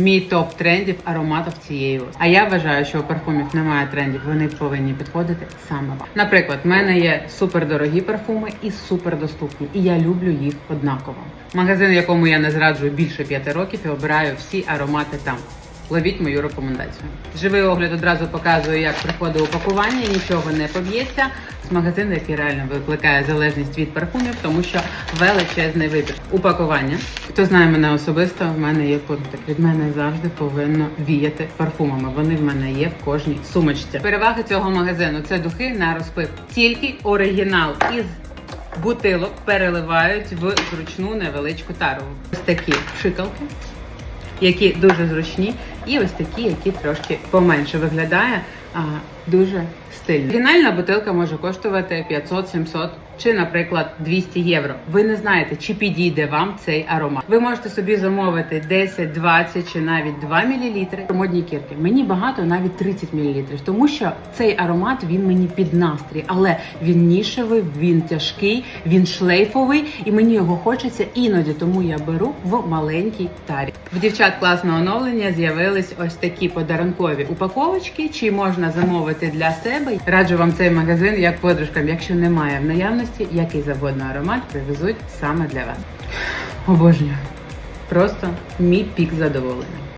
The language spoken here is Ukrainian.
Мій топ трендів ароматів цієї. А я вважаю, що у парфумів немає трендів. Вони повинні підходити саме вам. Наприклад, в мене є супердорогі парфуми і супердоступні, і я люблю їх однаково. Магазин, якому я не зраджую більше п'яти років, і обираю всі аромати там. Ловіть мою рекомендацію. Живий огляд одразу показує, як приходить упакування, нічого не поб'ється. З магазину, який реально викликає залежність від парфумів, тому що величезний вибір. Упакування. Хто знає мене особисто, в мене є пунктик. Від мене завжди повинно віяти парфумами. Вони в мене є в кожній сумочці. Переваги цього магазину це духи на розпив. Тільки оригінал із бутилок переливають в зручну невеличку тару. Ось такі пшикалки які дуже зручні, і ось такі, які трошки поменше виглядає. Дуже стильно. Оригінальна бутилка може коштувати 500-700 чи, наприклад, 200 євро. Ви не знаєте, чи підійде вам цей аромат. Ви можете собі замовити 10, 20 чи навіть 2 мл модні кірки. Мені багато навіть 30 мл, тому що цей аромат він мені під настрій, але він нішевий, він тяжкий, він шлейфовий, і мені його хочеться іноді, тому я беру в маленькій тарі. В дівчат класного оновлення з'явились ось такі подарункові упаковочки, чи можна замовити для себе. Раджу вам цей магазин як подружкам, якщо немає в наявності, який завгодно аромат привезуть саме для вас. Обожнюю. Просто мій пік задоволення.